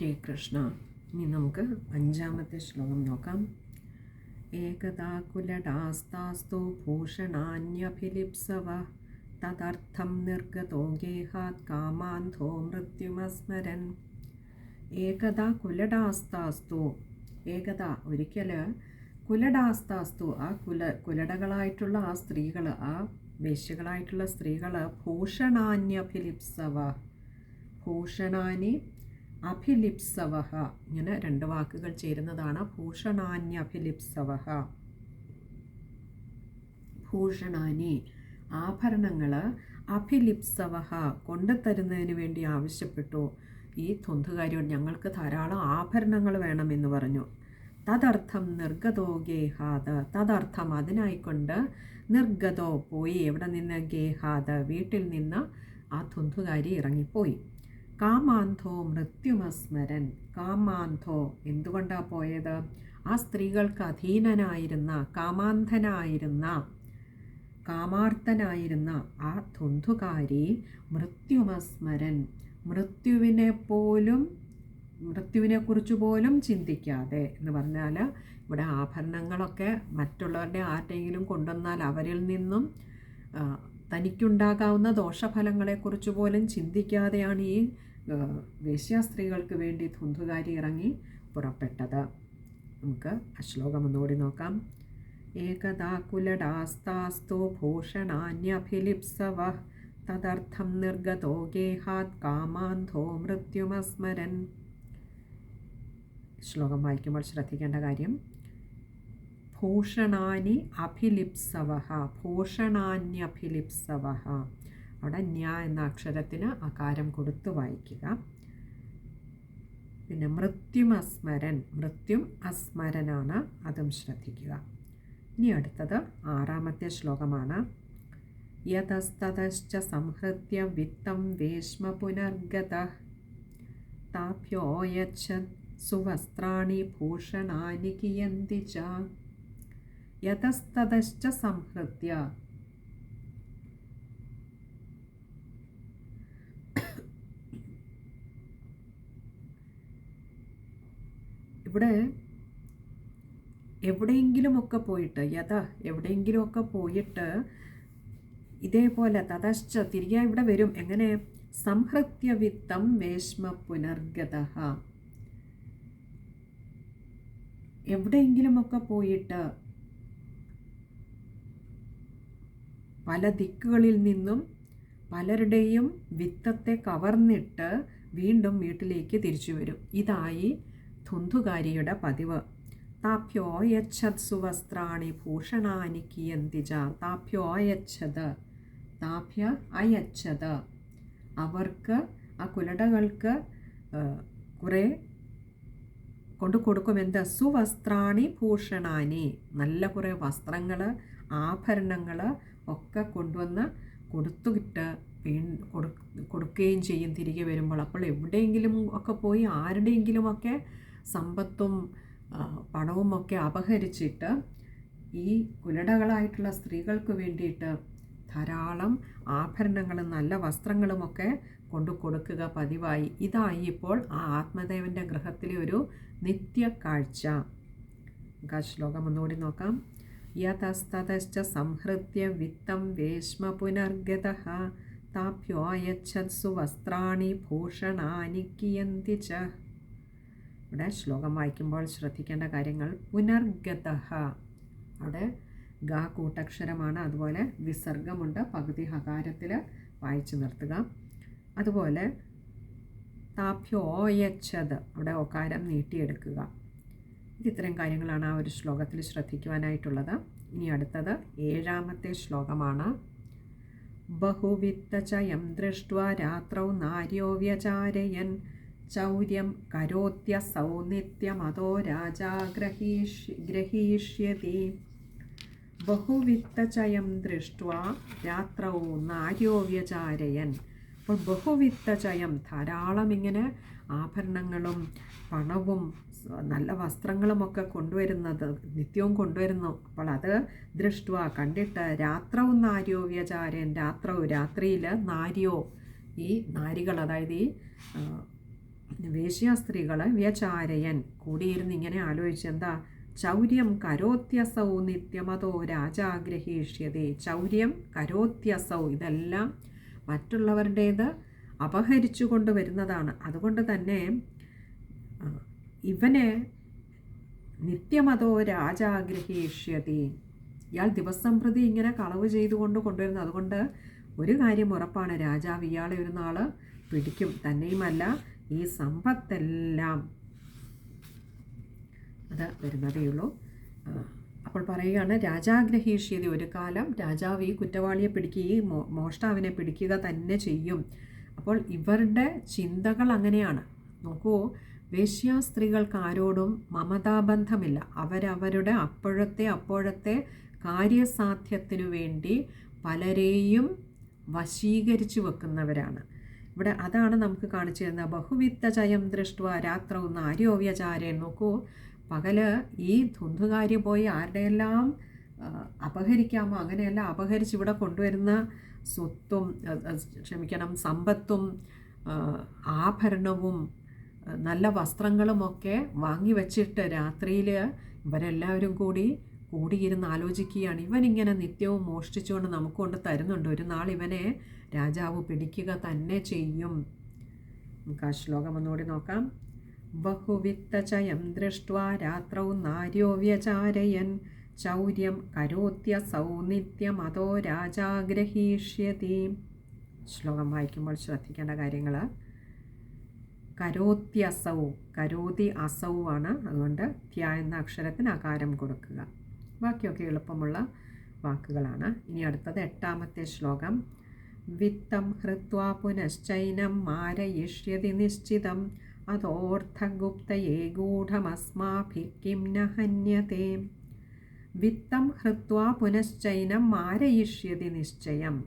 ഹരേ കൃഷ്ണ. ഇനി നമുക്ക് അഞ്ചാമത്തെ ശ്ലോകം നോക്കാം. ഏകദാ കുലടാസ്താസ്തു ഭൂഷണാന്യഭിലിപ്സവ. തദർത്ഥം നിർഗതോ ഗേഹാത് കാമാന്ധോ മൃത്യുമസ്മരൻ. ഏകദാ കുലടാസ്താസ്തു ഏകദ ഒരിക്കൽ കുലടാസ്താസ്തു. ആ കുല കുലടകളായിട്ടുള്ള ആ സ്ത്രീകൾ ആ വേശ്യകളായിട്ടുള്ള സ്ത്രീകൾ ഭൂഷണാന്യഭിലിപ്സവ. ഭൂഷണാനി അഭിലിപ്സവഹ. ഇങ്ങനെ രണ്ട് വാക്കുകൾ ചേരുന്നതാണ്. ഭൂഷണാന്യഭിലിപ്സവഹ ഭൂഷണാനി ആഭരണങ്ങൾ അഭിലിപ്സവഹ കൊണ്ടുതരുന്നതിന് വേണ്ടി ആവശ്യപ്പെട്ടു. ഈ തൊന്തുകാരിയോട് ഞങ്ങൾക്ക് ധാരാളം ആഭരണങ്ങൾ വേണമെന്ന് പറഞ്ഞു. തദർത്ഥം നിർഗതോ ഗേഹാദ് തദർത്ഥം അതിനായിക്കൊണ്ട് നിർഗതോ പോയി. എവിടെ നിന്ന് ഗേഹാദ് വീട്ടിൽ നിന്ന് ആ തൊന്തുകാരി ഇറങ്ങിപ്പോയി. കാമാന്ധോ മൃത്യുമസ്മരൻ. കാമാന്ധോ എന്തുകൊണ്ടാണ് പോയത്? ആ സ്ത്രീകൾക്ക് അധീനനായിരുന്ന കാമാന്ധനായിരുന്ന കാമാർത്ഥനായിരുന്ന ആ ധുന്ധുകാരി മൃത്യുമസ്മരൻ. മൃത്യുവിനെ പോലും മൃത്യുവിനെക്കുറിച്ച് പോലും ചിന്തിക്കാതെ എന്ന് പറഞ്ഞാൽ ഇവിടെ ആഭരണങ്ങളൊക്കെ മറ്റുള്ളവരുടെ ആരുടെയെങ്കിലും കൊണ്ടുവന്നാൽ അവരിൽ നിന്നും തനിക്കുണ്ടാകാവുന്ന ദോഷഫലങ്ങളെക്കുറിച്ച് പോലും ചിന്തിക്കാതെയാണ് ഈ വേശ്യാസ്ത്രീകൾക്ക് വേണ്ടി ധുന്ധുകാരി ഇറങ്ങി പുറപ്പെട്ടത്. നമുക്ക് ശ്ലോകം ഒന്നുകൂടി നോക്കാം. ഏകദാ കുലടാസ്താസ്തു ഭൂഷണാന്യഭിലിപ്സവ. തദർത്ഥം നിർഗതോ ഗേഹാത് കാമാന്ധോ മൃത്യുമസ്മരൻ. ശ്ലോകം വായിക്കുമ്പോൾ ശ്രദ്ധിക്കേണ്ട കാര്യം. ഭൂഷണാനി അഭിലിപ്സവ. ഭൂഷണാന്യഭിലിപ്സവ. അവിടെ ന്യ എന്ന അക്ഷരത്തിന് അകാരം കൊടുത്ത് വായിക്കുക. പിന്നെ മൃത്യുമസ്മരൻ മൃത്യും അസ്മരനാണ് അതും ശ്രദ്ധിക്കുക. ഇനി അടുത്തത് ആറാമത്തെ ശ്ലോകമാണ്. യതസ്തതശ്ച സംഹൃത്യ വിത്തം വേഷ്മ പുനർഗത. താഭ്യോയച്ഛത് സുവസ്ത്രാണി ഭൂഷണാനി കിയന്തി ച. യതസ്തതശ്ച സംഹൃത്യ ഇവിടെ എവിടെയെങ്കിലുമൊക്കെ പോയിട്ട് യഥ എവിടെയെങ്കിലുമൊക്കെ പോയിട്ട് ഇതേപോലെ തതശ്ച തിരികെ ഇവിടെ വരും. എങ്ങനെ? സംഹൃത്യ വിത്തം വേശ്മ പുനർഗത. എവിടെയെങ്കിലുമൊക്കെ പോയിട്ട് പല ദിക്കുകളിൽ നിന്നും പലരുടെയും വിത്തത്തെ കവർന്നിട്ട് വീണ്ടും വീട്ടിലേക്ക് തിരിച്ചു വരും. ഇതായി ധുന്ധുകാരിയുടെ പതിവ്. താഭ്യോയച്ഛത് സുവസ്ത്രാണി ഭൂഷണാനി കിയന്തിജ. താഭ്യോയച്ഛത് താഭ്യ അയച്ഛത് അവർക്ക് ആ കുലടകൾക്ക് കുറേ കൊണ്ടു കൊടുക്കുമെന്ത് സുവസ്ത്രാണി ഭൂഷണാനി. നല്ല കുറേ വസ്ത്രങ്ങൾ ആഭരണങ്ങൾ ഒക്കെ കൊണ്ടുവന്ന് കൊടുത്തുകിട്ട് കൊടുക്കുകയും ചെയ്യും. തിരികെ വരുമ്പോൾ അപ്പോൾ എവിടെയെങ്കിലും ഒക്കെ പോയി ആരുടെയെങ്കിലുമൊക്കെ സമ്പത്തും പണവും ഒക്കെ അപഹരിച്ചിട്ട് ഈ കുലടകളായിട്ടുള്ള സ്ത്രീകൾക്ക് വേണ്ടിയിട്ട് ധാരാളം ആഭരണങ്ങളും നല്ല വസ്ത്രങ്ങളുമൊക്കെ കൊണ്ടു കൊടുക്കുക പതിവായി. ഇതായി ഇപ്പോൾ ആ ആത്മദേവന്റെ ഗൃഹത്തിലെ ഒരു നിത്യ കാഴ്ച. ശ്ലോകം ഒന്നുകൂടി നോക്കാം. യതസ്തതശ്ച സംഹൃത്യ വിത്തം വേശ്മ പുനർഗത താഭ്യോയച്ഛത്സു വസ്ത്രാണി ഭൂഷണാനി കിയന്തി ച. ഇവിടെ ശ്ലോകം വായിക്കുമ്പോൾ ശ്രദ്ധിക്കേണ്ട കാര്യങ്ങൾ പുനർഗത അവിടെ ഗ കൂട്ടക്ഷരമാണ് അതുപോലെ വിസർഗമുണ്ട് പകുതി ഹകാരത്തിൽ വായിച്ചു നിർത്തുക. അതുപോലെ താഭ്യോയച്ചത് അവിടെ ഒകാരം നീട്ടിയെടുക്കുക. ഇത് ഇത്തരം കാര്യങ്ങളാണ് ആ ഒരു ശ്ലോകത്തിൽ ശ്രദ്ധിക്കുവാനായിട്ടുള്ളത്. ഇനി അടുത്തത് ഏഴാമത്തെ ശ്ലോകമാണ്. ബഹുവിത്തചയം ദൃഷ്ട രാത്രൗ നാര്യോ വ്യചാരയൻ ചൗര്യം കരോത്യ സൗനിത്യമതോ രാജാ ഗ്രഹീഷ് ഗ്രഹീഷ്യതി. ബഹുവിത്തചയം ദൃഷ്ട്വാ രാത്രൗ നാര്യോ വ്യചാരയൻ. അപ്പോൾ ബഹുവിത്തചയം ധാരാളം ഇങ്ങനെ ആഭരണങ്ങളും പണവും നല്ല വസ്ത്രങ്ങളുമൊക്കെ കൊണ്ടുവരുന്നത് നിത്യവും കൊണ്ടുവരുന്നു. അപ്പോൾ അത് ദൃഷ്ടുവ കണ്ടിട്ട് രാത്രവും നാര്യോ വ്യചാരൻ രാത്രവും രാത്രിയിൽ നാര്യോ ഈ നാരികൾ അതായത് ഈ വേശ്യാസ്ത്രീകൾ വ്യചാരയൻ. കൂടിയിരുന്ന് ഇങ്ങനെ ആലോചിച്ച് എന്താ ചൗര്യം കരോത്യസൗ നിത്യമതോ രാജാഗ്രഹീഷ്യതേ. ചൗര്യം കരോത്യസൗ ഇതെല്ലാം മറ്റുള്ളവരുടേത് അപഹരിച്ചു കൊണ്ടുവരുന്നതാണ് അതുകൊണ്ട് തന്നെ ഇവനെ നിത്യമതോ രാജാഗ്രഹീഷ്യതേ. ഇയാൾ ദിവസം പ്രതി ഇങ്ങനെ കളവ് ചെയ്തുകൊണ്ട് കൊണ്ടുവരുന്നു. അതുകൊണ്ട് ഒരു കാര്യം ഉറപ്പാണ്. രാജാവ് ഇയാളെ ഒരു നാൾ പിടിക്കും. തന്നെയുമല്ല ഈ സമ്പത്തെല്ലാം അത് വരുന്നതേയുള്ളൂ അപ്പോൾ പറയുകയാണ് രാജാഗ്രഹീഷ്യത ഒരു കാലം രാജാവ് ഈ കുറ്റവാളിയെ പിടിക്കുക ഈ മോഷ്ടാവിനെ പിടിക്കുക തന്നെ ചെയ്യും. അപ്പോൾ ഇവരുടെ ചിന്തകൾ അങ്ങനെയാണ്. നോക്കൂ വേശ്യാ സ്ത്രീകൾക്ക് ആരോടും മമതാബന്ധമില്ല. അവരവരുടെ അപ്പോഴത്തെ അപ്പോഴത്തെ കാര്യസാധ്യത്തിനു വേണ്ടി പലരെയും വശീകരിച്ചു വെക്കുന്നവരാണ്. ഇവിടെ അതാണ് നമുക്ക് കാണിച്ചു തരുന്നത്. ബഹുവിത്ത ജയം ദൃഷ്ട രാത്രവും നാര്യോവ്യചാരൻ നോക്കൂ പകൽ ഈ ധുന്ധുകാരി പോയി ആരുടെയെല്ലാം അപഹരിക്കാമോ അങ്ങനെയെല്ലാം അപഹരിച്ച് ഇവിടെ കൊണ്ടുവരുന്ന സ്വത്തും ക്ഷമിക്കണം സമ്പത്തും ആഭരണവും നല്ല വസ്ത്രങ്ങളുമൊക്കെ വാങ്ങി വച്ചിട്ട് രാത്രിയിൽ ഇവരെല്ലാവരും കൂടി കൂടിയിരുന്ന് ആലോചിക്കുകയാണ്. ഇവനിങ്ങനെ നിത്യവും മോഷ്ടിച്ചുകൊണ്ട് നമുക്ക് കൊണ്ട് തരുന്നുണ്ട്. ഒരു നാൾ ഇവനെ രാജാവ് പിടിക്കുക തന്നെ ചെയ്യും. നമുക്ക് ആ ശ്ലോകം ഒന്നുകൂടി നോക്കാം. ബഹുവിത്തചയം ദൃഷ്ട്വാ രാത്രൗ നാര്യോ വ്യചാരയൻ. ചൗര്യം സൗനിത്യം അതോ രാജാഗ്രഹീഷ്യതി. ശ്ലോകം വായിക്കുമ്പോൾ ശ്രദ്ധിക്കേണ്ട കാര്യങ്ങൾ. കരോത്യസൗ കരോതി അസൗ ആണ്. അതുകൊണ്ട് ത്യ എന്ന അക്ഷരത്തിന് അകാരം കൊടുക്കുക. ബാക്കിയൊക്കെ എളുപ്പമുള്ള വാക്കുകളാണ്. ഇനി അടുത്തത് എട്ടാമത്തെ ശ്ലോകം. വിത്തം ഹൃത്വാ പുനശ്ചൈനം മാരയിഷ്യതി നിശ്ചിതം. അതോർത്ഥഗുപ്തയേ ഗൂഢമസ്മാഭി കിം ന വിത്തം ഹൃത്വാ പുനശ്ചൈനം മാരയിഷ്യതി നിശ്ചയം.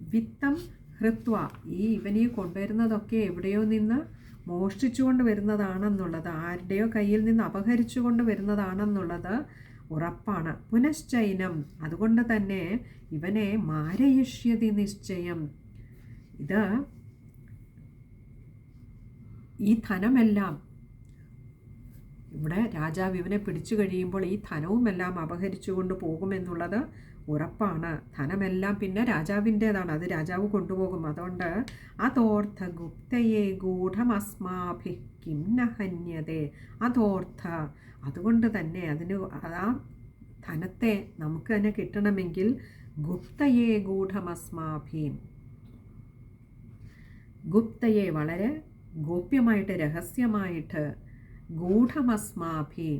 വിത്തം ഹൃത്വ ഈ ഇവനീ കൊണ്ടുവരുന്നതൊക്കെ എവിടെയോ നിന്ന് മോഷ്ടിച്ചുകൊണ്ട് വരുന്നതാണെന്നുള്ളത് ആരുടെയോ കയ്യിൽ നിന്ന് അപഹരിച്ചുകൊണ്ട് വരുന്നതാണെന്നുള്ളത് ഉറപ്പാണ്. പുനശ്ചൈനം. അതുകൊണ്ട് തന്നെ ഇവനെ മാരയിഷ്യതി നിശ്ചയം. ഇത് ഈ ധനമെല്ലാം ഇവിടെ രാജാവ് ഇവനെ പിടിച്ചു കഴിയുമ്പോൾ ഈ ധനവുമെല്ലാം അപഹരിച്ചുകൊണ്ട് പോകുമെന്നുള്ളത് ഉറപ്പാണ്. ധനമെല്ലാം പിന്നെ രാജാവിന്റേതാണ്. അത് രാജാവ് കൊണ്ടുപോകും. അതുകൊണ്ട് അതോർത്ഥ ഗുപ്തയെ ഗൂഢമസ്മാഭി കിംനഹന്യതേ അതോർത്ഥ. അതുകൊണ്ട് തന്നെ അതിന് ആ ധനത്തെ നമുക്ക് തന്നെ കിട്ടണമെങ്കിൽ ഗുപ്തയെ ഗൂഢമസ്മാഭീം. ഗുപ്തയെ വളരെ ഗോപ്യമായിട്ട് രഹസ്യമായിട്ട് ഗൂഢമസ്മാഭി.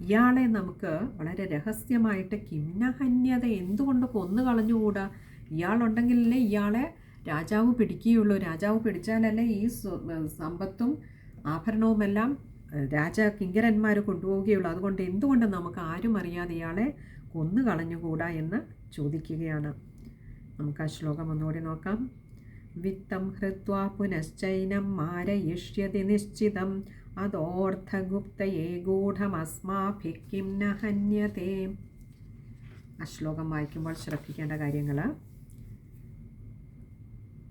ഇയാളെ നമുക്ക് വളരെ രഹസ്യമായിട്ട് കിംനഹന്യത എന്തുകൊണ്ട് കൊന്നു കളഞ്ഞുകൂടാ? ഇയാളുണ്ടെങ്കിലല്ലേ ഇയാളെ രാജാവ് പിടിക്കുകയുള്ളൂ. രാജാവ് പിടിച്ചാലല്ലേ ഈ സമ്പത്തും ആഭരണവുമെല്ലാം രാജ കിങ്കരന്മാർ കൊണ്ടുപോവുകയുള്ളൂ. അതുകൊണ്ട് എന്തുകൊണ്ട് നമുക്ക് ആരും അറിയാതെ ഇയാളെ കൊന്നു കളഞ്ഞുകൂടാ എന്ന് ചോദിക്കുകയാണ്. നമുക്ക് ആ ശ്ലോകം ഒന്നുകൂടി നോക്കാം. വിത്തം ഹൃത്വാ പുനശ്ചൈനം മാരയിഷ്യതി നിശ്ചിതം. അതോർത്ഥഗുപ്തയെ ഗൂഢമസ്മാഭിക്കിം ന ഹന്യതേ. ആ ശ്ലോകം വായിക്കുമ്പോൾ ശ്രദ്ധിക്കേണ്ട കാര്യങ്ങൾ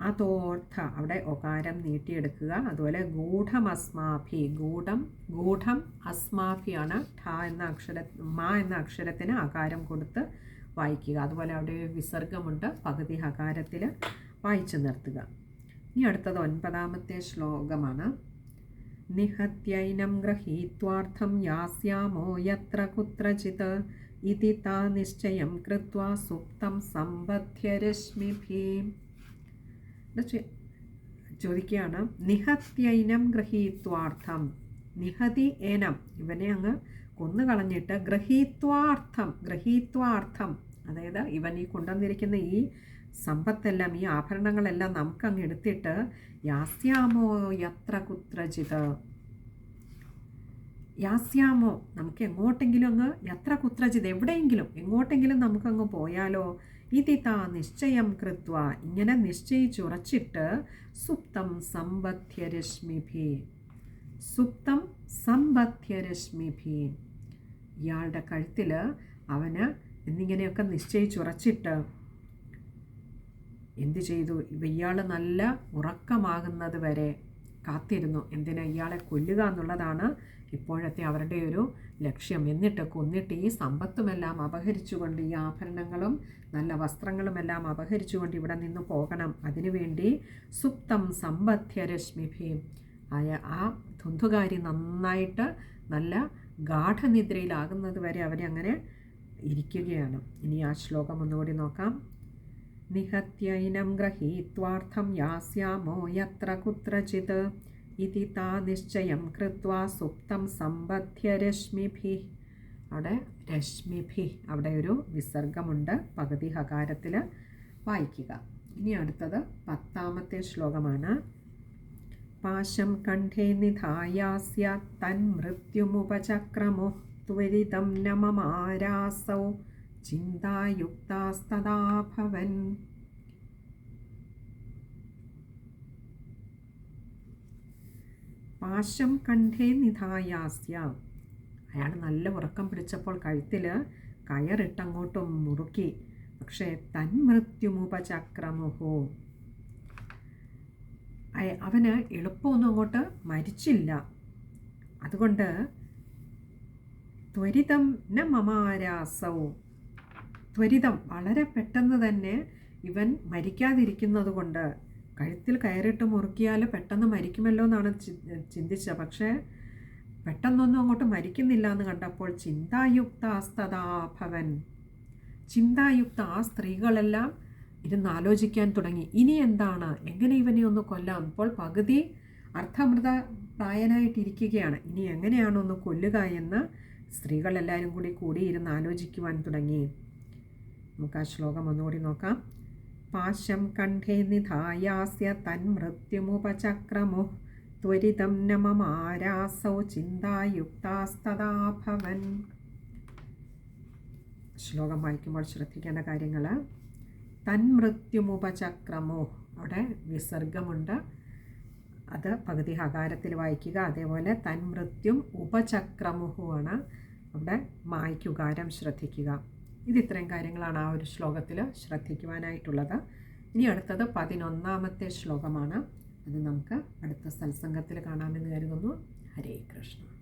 അതോർത്ഥ അവിടെ ഒകാരം നീട്ടിയെടുക്കുക. അതുപോലെ ഗൂഢമസ്മാഭി ഗൂഢം ഗൂഢം അസ്മാഭിയാണ് ഠ എന്ന അക്ഷര മ എന്ന അക്ഷരത്തിന് അകാരം കൊടുത്ത് വായിക്കുക. അതുപോലെ അവിടെ വിസർഗമുണ്ട് പകുതി ഹകാരത്തിൽ വായിച്ചു നിർത്തുക. ഇനി അടുത്തത് ഒൻപതാമത്തെ ശ്ലോകമാണ്. നിഹത്യൈനം ഗ്രഹീത്വാർത്ഥം യാസ്യാമോ യത്ര കുത്രചിത് ഇതി താ നിശ്ചയം കൃത്വാ സുപ്തം സമ്പദ്ധ്യരശ്മിഭീം ചോദിക്കുകയാണ് നിഹത്യൈനം ഗ്രഹീത്വാർത്ഥം നിഹതി ഏനം. ഇവനെ അങ്ങ് കൊന്നുകളഞ്ഞിട്ട് ഗ്രഹീത്വാർത്ഥം ഗ്രഹീത്വാർത്ഥം. അതായത് ഇവൻ ഈ കൊണ്ടുവന്നിരിക്കുന്ന ഈ സമ്പത്തെല്ലാം ഈ ആഭരണങ്ങളെല്ലാം നമുക്കങ്ങ് എടുത്തിട്ട് യാസ്യാമോ യത്ര കുത്രചിത് യാസ്യാമോ നമുക്ക് എങ്ങോട്ടെങ്കിലും അങ്ങ് യത്ര കുത്രചിത് എവിടെയെങ്കിലും എങ്ങോട്ടെങ്കിലും നമുക്കങ്ങ് പോയാലോ? ഇതിതാ നിശ്ചയം കൃത്വ. ഇങ്ങനെ നിശ്ചയിച്ചുറച്ചിട്ട് സുപ്തം സമ്പദ്ധ്യരശ്മിഭി. സുപ്തം സമ്പദ്ധ്യരശ്മിഭി. ഇയാളുടെ കഴുത്തിൽ അവന് എന്നിങ്ങനെയൊക്കെ നിശ്ചയിച്ചുറച്ചിട്ട് എന്തു ചെയ്തു? ഇയാൾ നല്ല ഉറക്കമാകുന്നത് വരെ കാത്തിരുന്നു. എന്തിനാ ഇയാളെ കൊല്ലുക എന്നുള്ളതാണ് ഇപ്പോഴത്തെ അവരുടെ ഒരു ലക്ഷ്യം. എന്നിട്ട് കൊന്നിട്ട് ഈ സമ്പത്തുമെല്ലാം അപഹരിച്ചുകൊണ്ട് ഈ ആഭരണങ്ങളും നല്ല വസ്ത്രങ്ങളുമെല്ലാം അപഹരിച്ചുകൊണ്ട് ഇവിടെ നിന്ന് പോകണം. അതിനുവേണ്ടി സുപ്തം സമ്പദ്ധ്യരശ്മിഭി ആയ ആ ധുന്ധുകാരി നന്നായിട്ട് നല്ല ഗാഠനിദ്രയിലാകുന്നത് വരെ അവരങ്ങനെ ഇരിക്കുകയാണ്. ഇനി ആ ശ്ലോകം ഒന്നുകൂടി നോക്കാം. നിഹത്യൈനം ഗ്രഹീത്വാർത്ഥം യാസ്യാമോ യത്ര കുത്രചിത്? ഇതി താ നിശ്ചയം കൃത്വാ സുപ്തം സമ്പദ്ധ്യ രശ്മിഭി. അവിടെ രശ്മിഭി. അവിടെ ഒരു വിസർഗമുണ്ട്. പകുതി ഹകാരത്തിൽ വായിക്കുക. ഇനി അടുത്തത് പത്താമത്തെ ശ്ലോകമാണ്. പാശം കണ്ഠേ നിധായാസ്യ തന്മൃത്യുമുപചക്രമോ ത്വരിതം നമമാരാസൗ. भवन् പാശം കണ്ഠേ നിധായാസ്യ। അയാൾ നല്ല ഉറക്കം പിടിച്ചപ്പോൾ കഴുത്തിൽ കയറിട്ടങ്ങോട്ടും മുറുക്കി. പക്ഷേ തന്മൃത്യുമുപചക്രമുഹോ അവന് എളുപ്പമൊന്നും അങ്ങോട്ട് മരിച്ചില്ല. അതുകൊണ്ട് ത്വരിതം ന മമാരാസൗ. ത്വരിതം വളരെ പെട്ടെന്ന് തന്നെ ഇവൻ മരിക്കാതിരിക്കുന്നത് കൊണ്ട് കഴുത്തിൽ കയറിട്ട് മുറുക്കിയാൽ പെട്ടെന്ന് മരിക്കുമല്ലോ എന്നാണ് ചിന്തിച്ചത്. പക്ഷേ പെട്ടെന്നൊന്നും അങ്ങോട്ട് മരിക്കുന്നില്ല എന്ന് കണ്ടപ്പോൾ ചിന്തായുക്ത ആസ്തദാഭവൻ ചിന്തായുക്ത ആ സ്ത്രീകളെല്ലാം ഇരുന്ന് ആലോചിക്കാൻ തുടങ്ങി. ഇനി എന്താണ്? എങ്ങനെ ഇവനെ ഒന്ന് കൊല്ലാം? ഇപ്പോൾ പകുതി അർത്ഥമൃത പ്രായനായിട്ടിരിക്കുകയാണ് ഇനി എങ്ങനെയാണ് ഒന്ന് കൊല്ലുക എന്ന് സ്ത്രീകളെല്ലാവരും കൂടി കൂടി ഇരുന്ന് ആലോചിക്കുവാൻ തുടങ്ങി. നമുക്ക് ആ ശ്ലോകം ഒന്നുകൂടി നോക്കാം. പാശം കണ്ഠേ നിധായാസ്യ തന്മൃത്യുമുപചക്രമു ത്വരിതം നമമാരാസൗ ചിന്തായുക്താസ്തദാ ഭവൻ ശ്ലോകം വായിക്കുമ്പോൾ ശ്രദ്ധിക്കേണ്ട കാര്യങ്ങൾ തന്മൃത്യുമുപചക്രമോ അവിടെ വിസർഗമുണ്ട്. അത് പകുതി ഹകാരത്തിൽ വായിക്കുക. അതേപോലെ തന്മൃത്യും ഉപചക്രമുഹുവാണ് അവിടെ മായ്ക്കുകാരം ശ്രദ്ധിക്കുക. ഇത് ഇത്രയും കാര്യങ്ങളാണ് ആ ഒരു ശ്ലോകത്തിൽ ശ്രദ്ധിക്കുവാനായിട്ടുള്ളത്. ഇനി അടുത്തത് പതിനൊന്നാമത്തെ ശ്ലോകമാണ്. അത് നമുക്ക് അടുത്ത സത്സംഗത്തിൽ കാണാമെന്ന് കരുതുന്നു. ഹരേ കൃഷ്ണ.